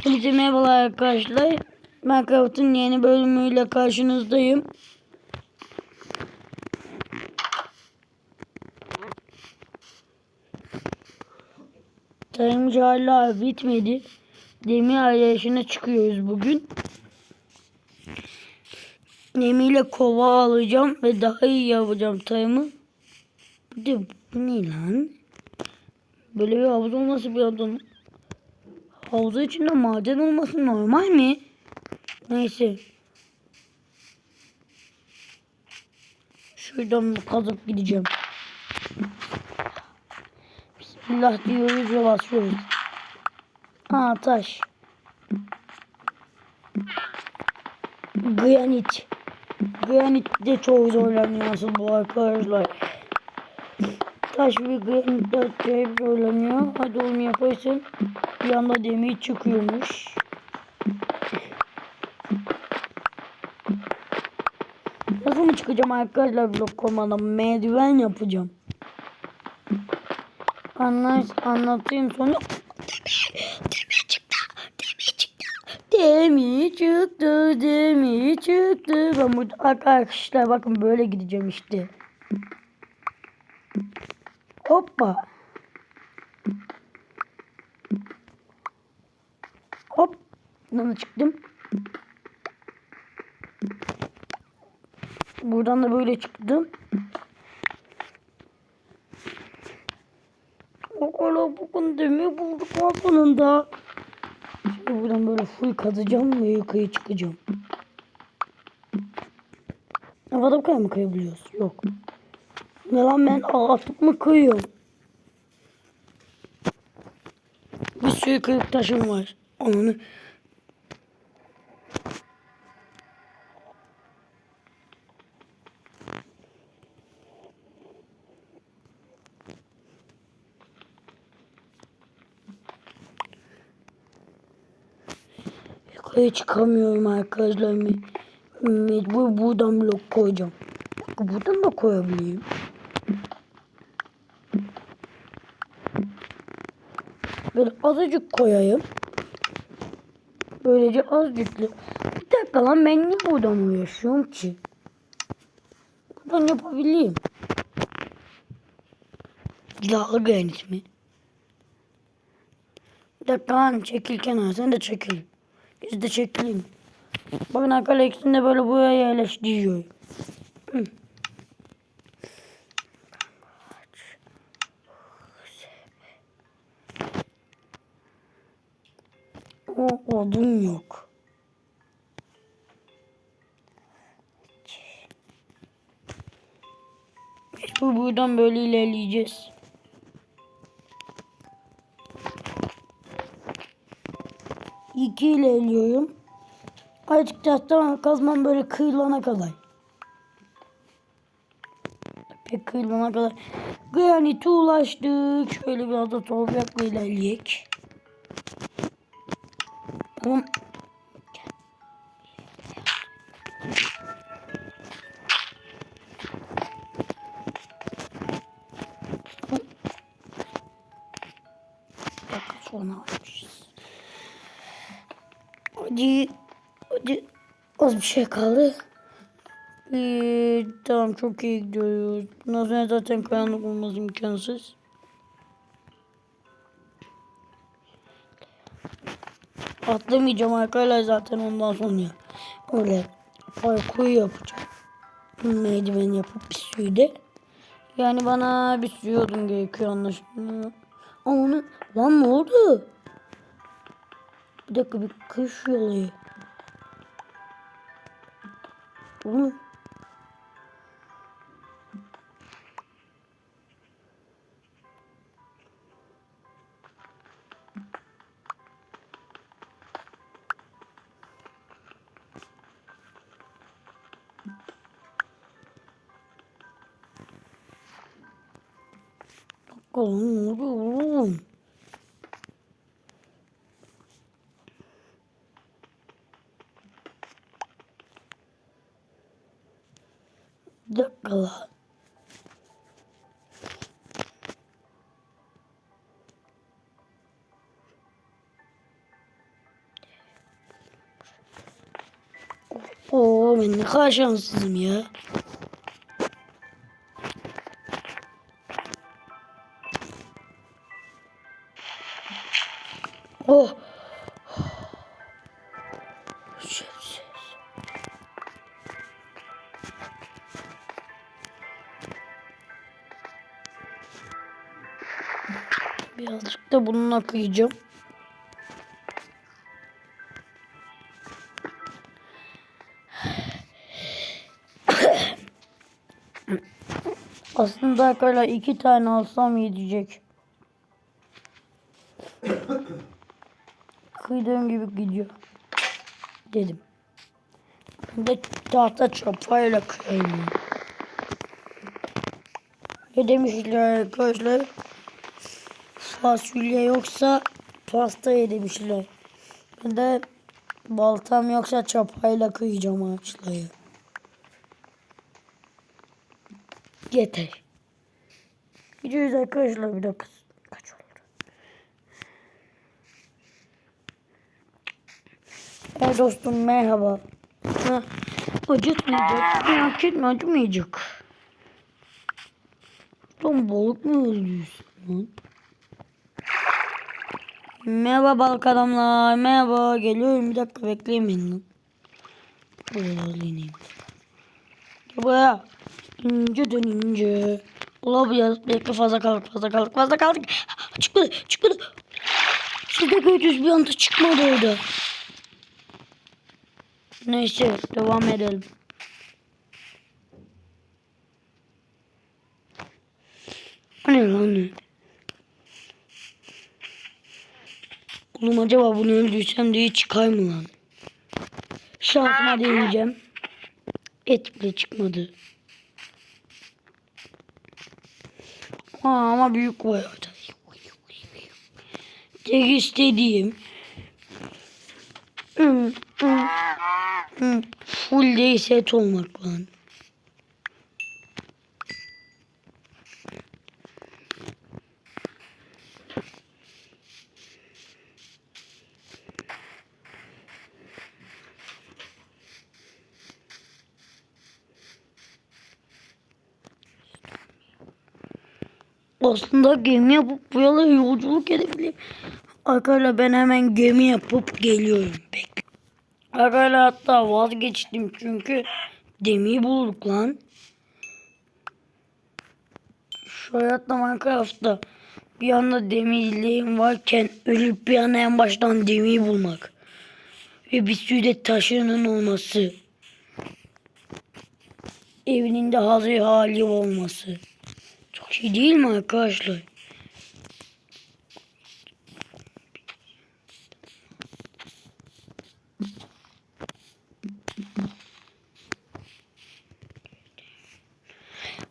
Hepinize merhabalar arkadaşlar. Minecraft'ın yeni bölümüyle karşınızdayım. Tarımcı hala bitmedi. Demir arayışına çıkıyoruz bugün. Demirle kova alacağım ve daha iyi yapacağım tarımı. De bu ne lan? Böyle bir havuz olması bir adam. Havuzu içinde maden olması normal mi? Neyse. Şuradan kazıp gideceğim. Bismillah diyoruz ve basıyoruz. Aa taş. Granit. Granit de çok zorlanıyor aslında bu arkadaşlar. Taş ve granit de hep zorlanıyor. Hadi onu yaparsın. Bir anda demir çıkıyormuş. Nasıl mı çıkacağım arkadaşlar blok koymadan? Merdiven yapacağım. Anlar, anlatayım sonra. Demir çıktı. Demir çıktı. Demir çıktı. Demir çıktı. Ben burada arkadaşlar bakın böyle gideceğim işte. Hoppa. Hop. Buradan çıktım. Buradan da böyle çıktım. Kadar bugün demir bulduk balkonunda. Şimdi buradan böyle full kazacağım ve yukarı çıkacağım. Havada bu kadar mı kayabiliyoruz? Yok. Ne lan ben atıp mı kıyıyorum? Bir sürü kırık taşım var. Onu Yukarı çıkamıyorum arkadaşlar. Me- Mecbur buradan blok koyacağım. Buradan da koyabilirim. Böyle azıcık koyayım. Böylece azıcık. Bir dakika lan ben niye buradan yaşıyorum ki? Buradan yapabileyim. Silahlı granit mi? Bir dakika lan çekil kenara sen de çekil. Biz de çekelim. Bakın arkadaşlar ikisini de böyle buraya yerleştiriyor. O odun yok. Bu buradan böyle ilerleyeceğiz. İki ilerliyorum. Azıcık tahta kazmam böyle kıyılana kadar. Pek kıyılana kadar. Granite ulaştık. Şöyle biraz da toprakla ilerleyek. Tamam. Sonra almışız. Hadi. Hadi. Az bir şey kaldı. Ee, tamam çok iyi gidiyoruz. Bundan sonra zaten karanlık olmaz imkansız. Atlamayacağım arkadaşlar zaten ondan sonra. Öyle parkur yapacağım. Merdiven yapıp bir sürü de. Yani bana bir sürü odun gerekiyor anlaşılan. Ama onu... Lan ne oldu? Bir dakika bir kış yolayı. Oğlum. 哦呜呜！这个，我们还想失眠。Oh. Birazcık da bununla kıyacağım. Aslında arkadaşlar iki tane alsam yetecek. Kıydığım gibi gidiyor. Dedim. Ben de tahta çapayla kıyayım. ya. Ne demişler arkadaşlar? Fasulye yoksa pasta ye demişler. Ben de baltam yoksa çapayla kıyacağım ağaçları. Yeter. Gidiyoruz arkadaşlar bir dakika. Kaç olur? Evet dostum merhaba. Ha, acıtmayacak. Merak etme acımayacak. Lan balık mı öldürsün lan? Merhaba balık adamlar. Merhaba. Geliyorum bir dakika bekleyin beni lan. Gel buraya. İnce dön ince. Ula biraz bekle fazla kaldık fazla kaldık fazla kaldık. Çıkmadı çıkmadı. Siz de gördünüz bir anda çıkmadı orada. Neyse devam edelim. Ne lan? Oğlum acaba bunu öldürsem diye çıkar mı lan? Şansıma deneyeceğim. Et bile çıkmadı. Aa, ama büyük var. Tek istediğim full day set olmak lan. Aslında gemi yapıp bu yolculuk edebilirim. Arkadaşlar ben hemen gemi yapıp geliyorum. Arkadaşlar hatta vazgeçtim çünkü gemiyi bulduk lan. Şu hayatta Minecraft'ta bir anda demirliğim varken ölüp bir anda en baştan gemiyi bulmak. Ve bir sürü de taşının olması. Evinin de hazır hali olması. Çok iyi değil mi arkadaşlar?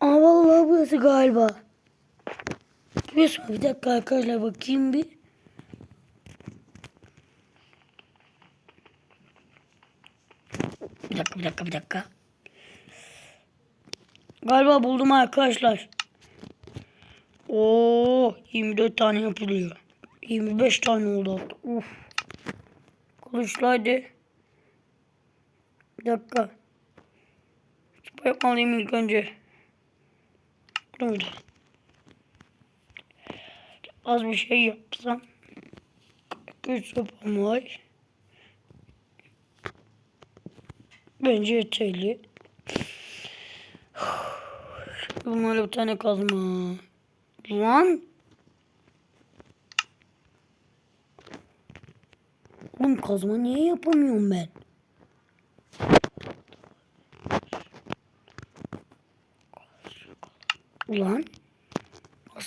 Aa vallahi burası galiba. Mı? Bir dakika arkadaşlar bakayım bir. Bir dakika bir dakika bir dakika. Galiba buldum arkadaşlar. Oo 24 tane yapılıyor. 25 tane oldu hatta. Uf. Kılıçlaydı. Bir dakika. Sıpa yapmalıyım ilk önce. Burada. Az bir şey yapsam. Güç sopam var. Bence yeterli. Bunlarla bir tane kazma. Lan. Oğlum kazma niye yapamıyorum ben?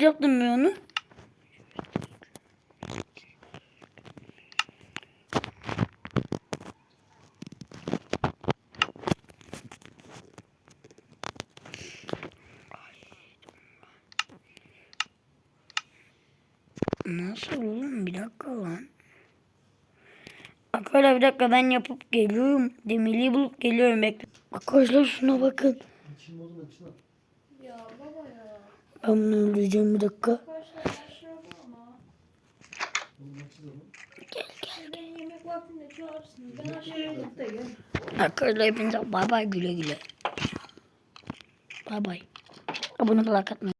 Yaptım ben onu? Nasıl oğlum? Bir dakika lan. Arkadaşlar bir dakika ben yapıp geliyorum. Demirliği bulup geliyorum. Bekle. Arkadaşlar şuna bakın. Ya baba ya. Ben bunu öldüreceğim bir dakika. Ama. Gel gel. Yemek var saatinde çağırırsın. Ben aşağıya gidip de gel. Arkadaşlar hepinize bay bay güle güle. Bay bay. Abone olmayı like.